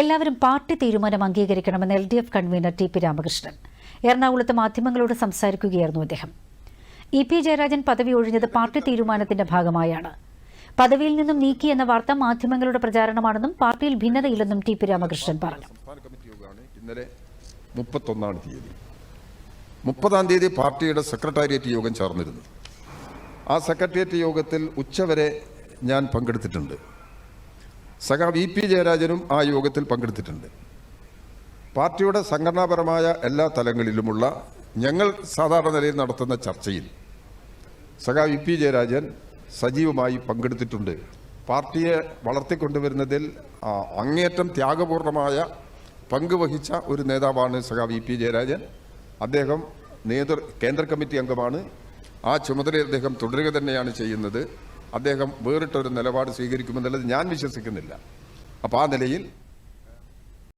എല്ലാവരും പാർട്ടി തീരുമാനം അംഗീകരിക്കണമെന്ന് L D F convener T P Ramakrishnan. എറണാകുളത്ത് മാധ്യമങ്ങളോട് സംസാരിക്കുകയായിരുന്നു അദ്ദേഹം. ഇ പി ജയരാജൻ പദവി ഒഴിഞ്ഞത് പാർട്ടി തീരുമാനത്തിന്റെ ഭാഗമായാണ്. പദവിയിൽ നിന്നും നീക്കി എന്ന വാർത്ത മാധ്യമങ്ങളുടെ പ്രചാരണമാണെന്നും പാർട്ടിയിൽ ഭിന്നതയില്ലെന്നും ടി പി രാമകൃഷ്ണൻ പറഞ്ഞു. ഇന്നലെ മുപ്പതാം തീയതി പാർട്ടിയുടെ സെക്രട്ടേറിയറ്റ് യോഗം ചേർന്നിരുന്നു. ആ സെക്രട്ടേറിയറ്റ് യോഗത്തിൽ ഉച്ചവരെ ഞാൻ പങ്കെടുത്തിട്ടുണ്ട്. സഖാ വി പി ജയരാജനും ആ യോഗത്തിൽ പങ്കെടുത്തിട്ടുണ്ട്. പാർട്ടിയുടെ സംഘടനാപരമായ എല്ലാ തലങ്ങളിലുമുള്ള ഞങ്ങൾ സാധാരണ നിലയിൽ നടത്തുന്ന ചർച്ചയിൽ സഖാ വി പി ജയരാജൻ സജീവമായി പങ്കെടുത്തിട്ടുണ്ട്. പാർട്ടിയെ വളർത്തിക്കൊണ്ടുവരുന്നതിൽ അങ്ങേറ്റം ത്യാഗപൂർണമായ പങ്കുവഹിച്ച ഒരു നേതാവാണ് സഖാ വി പി ജയരാജൻ. അദ്ദേഹം നേതൃ കേന്ദ്ര കമ്മിറ്റി അംഗമാണ്. ആ ചുമതല അദ്ദേഹം തുടരുക തന്നെയാണ് ചെയ്യുന്നത്. അദ്ദേഹം വേറിട്ടൊരു നിലപാട് സ്വീകരിക്കുമെന്നുള്ളത് ഞാൻ വിശ്വസിക്കുന്നില്ല. അപ്പോൾ ആ നിലയിൽ